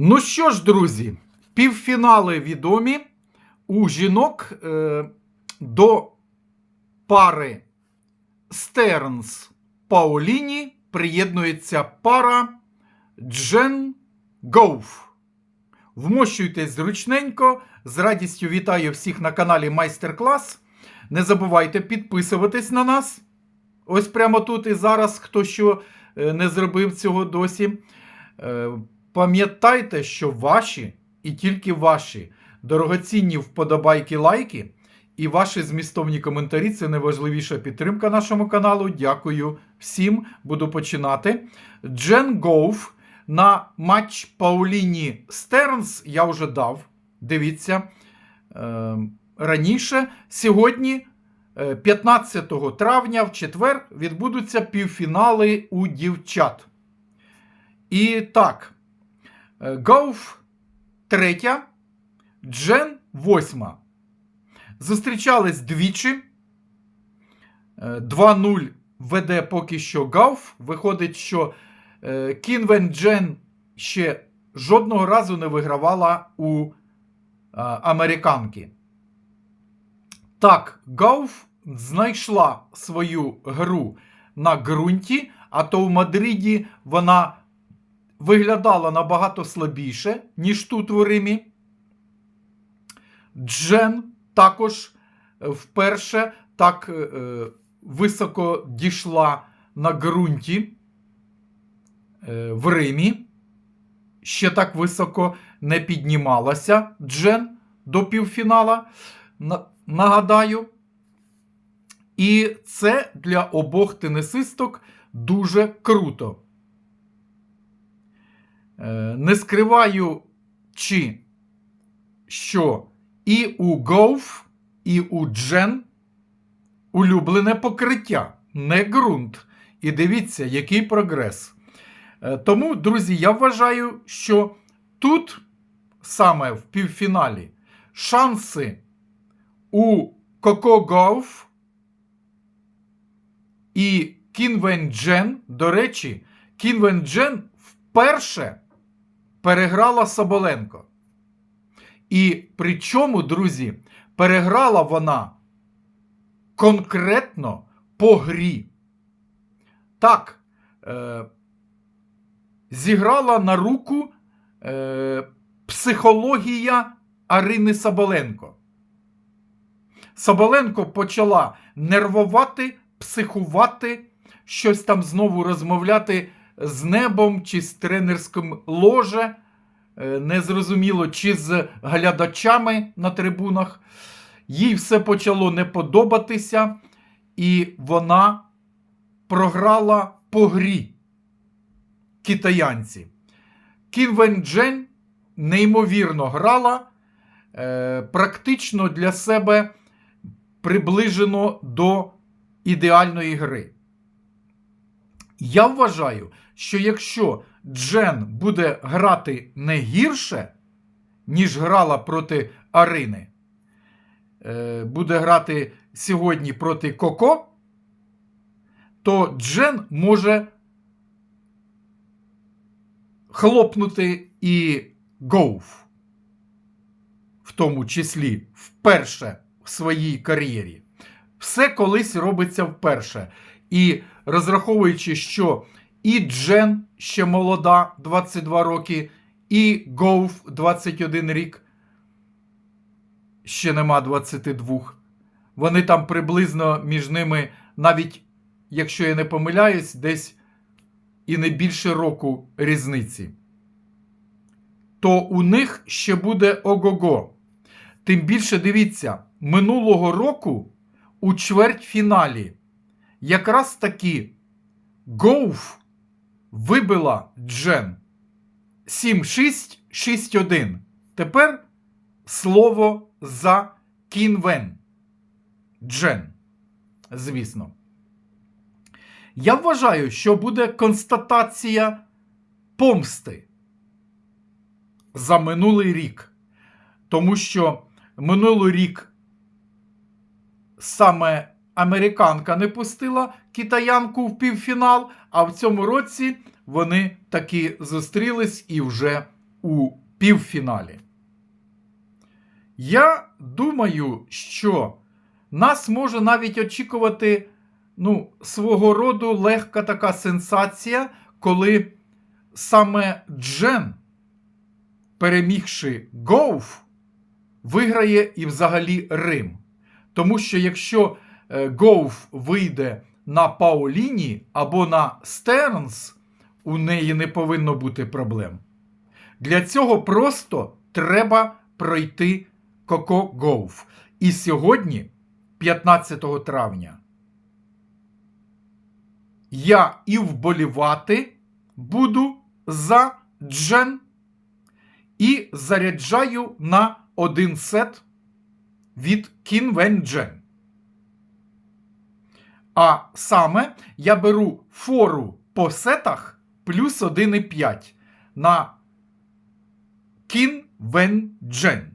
Ну що ж, друзі, півфінали відомі у жінок е, до пари Стернс Паоліні приєднується пара Джен Гоуф. Вмощуйтесь зручненько. З радістю вітаю всіх на каналі Майстер-клас. Не забувайте підписуватись на нас. Ось прямо тут і зараз, хто що е, не зробив цього досі. Е, Пам'ятайте, що ваші і тільки ваші дорогоцінні вподобайки, лайки і ваші змістовні коментарі це найважливіша підтримка нашому каналу. Дякую всім. Буду починати. Джен Гоуф на матч Пауліні Стернс я вже дав. Дивіться. Е, раніше. Сьогодні, е, 15 травня, в четвер, відбудуться півфінали у дівчат. І так, е, Гауф третя, Джен восьма. Зустрічались двічі. Е, 2-0 веде поки що Гауф. Виходить, що е, Кінвен Джен ще жодного разу не вигравала у е, американки. Так, Гауф знайшла свою гру на ґрунті, а то в Мадриді вона виглядала набагато слабіше, ніж тут в Римі. Джен також е, вперше так е, е, високо дійшла на ґрунті е, в Римі. Ще так високо не піднімалася Джен до півфінала. На- Нагадаю. І це для обох тенісисток дуже круто. Е, Не скриваю, чи що і у Гоуф, і у Джен улюблене покриття, не ґрунт. І дивіться, який прогрес. Е, Тому, друзі, я вважаю, що тут саме в півфіналі шанси у Гоуф і Кінвен Джен, до речі, Кінвен Джен вперше переграла Соболенко. І причому, друзі, переграла вона конкретно по грі. Так, е, зіграла на руку е, психологія Арини Соболенко. Соболенко почала нервувати, психувати, щось там знову розмовляти з небом чи з тренерським ложе. Е, Незрозуміло, чи з глядачами на трибунах. Їй все почало не подобатися, і вона програла по грі китаянці. Кінвен Джен неймовірно грала, е, практично для себе приближено до ідеальної гри. Я вважаю, що якщо Джен буде грати не гірше, ніж грала проти Арини, е, буде грати сьогодні проти Коко, то Джен може хлопнути і Гоуф, в тому числі вперше в своїй кар'єрі. Все колись робиться вперше. І розраховуючи, що і Джен ще молода, 22 роки, і Гоуф 21 рік, ще нема 22. Вони там приблизно між ними, навіть якщо я не помиляюсь, десь і не більше року різниці. То у них ще буде ого-го. Тим більше дивіться, минулого року у чвертьфіналі якраз таки Гоуф вибила Джен 7-6, 6-1. Тепер слово за Кінвен. Джен. Звісно. Я вважаю, що буде констатація помсти за минулий рік. Тому що минулий рік саме американка не пустила китаянку в півфінал, а в цьому році вони таки зустрілись і вже у півфіналі. Я думаю, що нас може навіть очікувати ну, свого роду легка така сенсація, коли саме Джен, перемігши Гоуф, виграє і взагалі Рим. Тому що якщо Гоуф вийде на Паоліні або на Стернс, у неї не повинно бути проблем. Для цього просто треба пройти Коко Гоуф. І сьогодні, 15 травня, я і вболівати буду за Джен і заряджаю на один сет від Кін Джен. А саме я беру фору по сетах плюс 1,5 на Кін Вен Джен.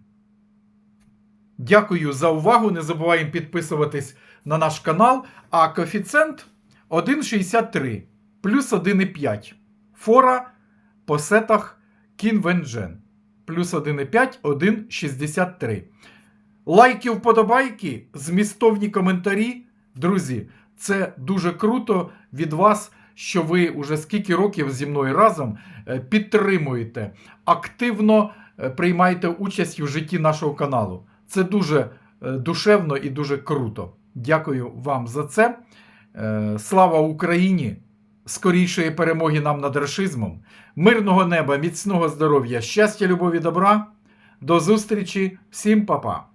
Дякую за увагу. Не забуваємо підписуватись на наш канал. А коефіцієнт 1,63 плюс 1,5. Фора по сетах Кін Вен Джен. Плюс 1,5, 1,63. Лайки, вподобайки, змістовні коментарі. Друзі, це дуже круто від вас, що ви уже скільки років зі мною разом е, підтримуєте, активно е, приймаєте участь у житті нашого каналу. Це дуже е, душевно і дуже круто. Дякую вам за це. Слава Україні! Скорішої перемоги нам над рашизмом, мирного неба, міцного здоров'я, щастя, любові, добра. До зустрічі, всім па-па!